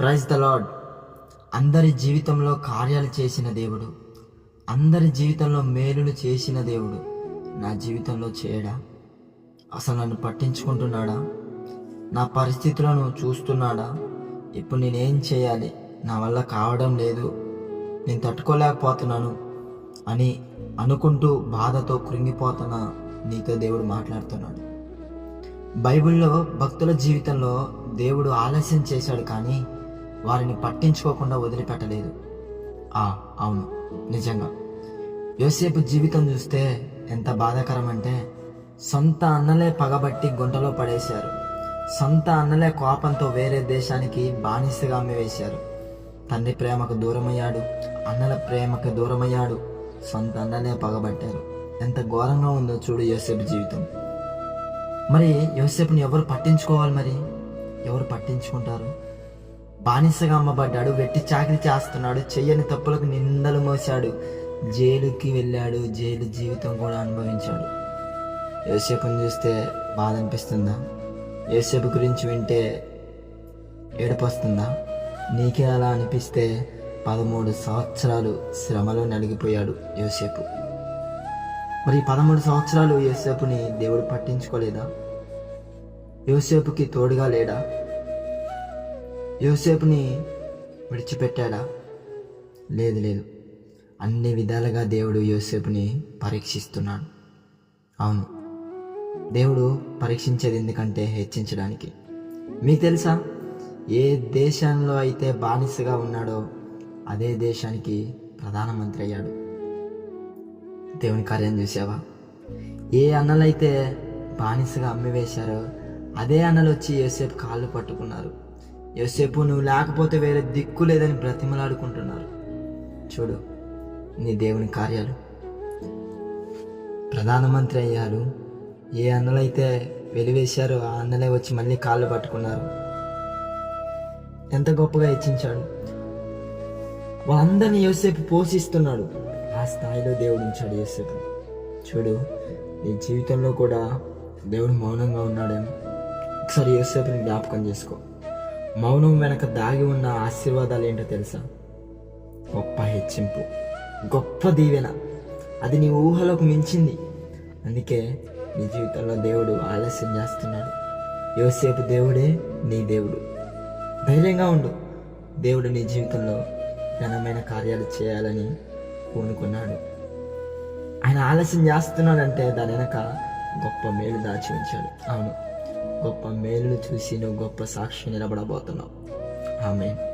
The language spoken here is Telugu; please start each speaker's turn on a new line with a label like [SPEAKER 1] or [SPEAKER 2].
[SPEAKER 1] ప్రైజ్ ద లాడ్ అందరి జీవితంలో కార్యాలు చేసిన దేవుడు. అందరి జీవితంలో మేలులు చేసిన దేవుడు. నా జీవితంలో చేయడా? అసలు నన్ను పట్టించుకుంటున్నాడా? నా పరిస్థితులను చూస్తున్నాడా? ఇప్పుడు నేనేం చేయాలి? నా వల్ల కావడం లేదు. నేను తట్టుకోలేకపోతున్నాను అని అనుకుంటూ బాధతో కృంగిపోతున్న నీతో దేవుడు మాట్లాడుతున్నాడు. బైబిల్లో భక్తుల జీవితంలో దేవుడు ఆలస్యం చేశాడు కానీ వారిని పట్టించుకోకుండా వదిలిపెట్టలేదు. ఆ అవును. నిజంగా. యోసేపు జీవితం చూస్తే ఎంత బాధాకరమంటే సొంత అన్నలే పగబట్టి గుంటలో పడేశారు. సొంత అన్నలే కోపంతో వేరే దేశానికి బానిసగా అమ్మివేశారు. తండ్రి ప్రేమకు దూరమయ్యాడు అన్నల ప్రేమకు దూరమయ్యాడు సొంత అన్నలే పగబట్టారు. ఎంత ఘోరంగా ఉందో చూడు యోసేపు జీవితం. మరి యోసేపుని ఎవరు పట్టించుకోవాలి మరి? ఎవరు పట్టించుకుంటారు? బానిసగా అమ్మబడ్డాడు వెట్టి చాకరీ చేస్తున్నాడు చెయ్యని తప్పులకు నిందలు మోసాడు జైలుకి వెళ్ళాడు జైలు జీవితం కూడా అనుభవించాడు. యోసేపుని చూస్తే బాధ అనిపిస్తుందా? యోసేపు గురించి వింటే ఏడుపు వస్తుందా నీకే అలా అనిపిస్తే పదమూడు సంవత్సరాలు శ్రమలో నలిగిపోయాడు యోసేపు. మరి పదమూడు సంవత్సరాలు యోసేపుని దేవుడు పట్టించుకోలేదా? యోసేపుకి తోడుగా లేడా? యోసేపుని విడిచిపెట్టాడా? లేదు లేదు. అన్ని విధాలుగా దేవుడు యోసేపుని పరీక్షిస్తున్నాడు. అవును. దేవుడు పరీక్షించేది ఎందుకంటే హెచ్చించడానికి. మీకు తెలుసా? ఏ దేశంలో అయితే బానిసగా ఉన్నాడో అదే దేశానికి ప్రధానమంత్రి అయ్యాడు. దేవుని కార్యం చూసావా? ఏ అన్నలైతే బానిసగా అమ్మివేశారో అదే అన్నలు వచ్చి యోసేపు కాళ్ళు పట్టుకున్నారు. యోసేపు నువ్వు లేకపోతే వేరే దిక్కు లేదని బ్రతిమలాడుకుంటున్నారు. చూడు నీ దేవుని కార్యాలు. ప్రధానమంత్రి అయ్యారు. ఏ అన్నలైతే వెలివేశారో ఆ అన్నలే వచ్చి మళ్ళీ కాళ్ళు పట్టుకున్నారు. ఎంత గొప్పగా హెచ్చించాడు. వాళ్ళందరినీ యోసేపు పోషిస్తున్నాడు. ఆ స్థాయిలో దేవుడు ఉంచాడు యోసేపు. చూడు నీ జీవితంలో కూడా దేవుడు మౌనంగా ఉన్నాడేమో. ఒకసారి యోసేపుని జ్ఞాపకం చేసుకో. మౌనం వెనక దాగి ఉన్న ఆశీర్వాదాలు ఏంటో తెలుసా? గొప్ప హెచ్చింపు గొప్ప దీవెన. అది నీ ఊహలోకి మించింది. అందుకే నీ జీవితంలో దేవుడు ఆలస్యం చేస్తున్నాడు. యోసేపు దేవుడే నీ దేవుడు. ధైర్యంగా ఉండు. దేవుడు నీ జీవితంలో ఘనమైన కార్యాలు చేయాలని పూనుకున్నాడు ఆయన ఆలస్యం చేస్తున్నాడంటే దాని వెనక గొప్ప మేలు దాచి ఉంచాడు. అవును. గొప్ప మేలును చూసి నువ్వు గొప్ప సాక్షి నిలబడబోతున్నావు. ఆమె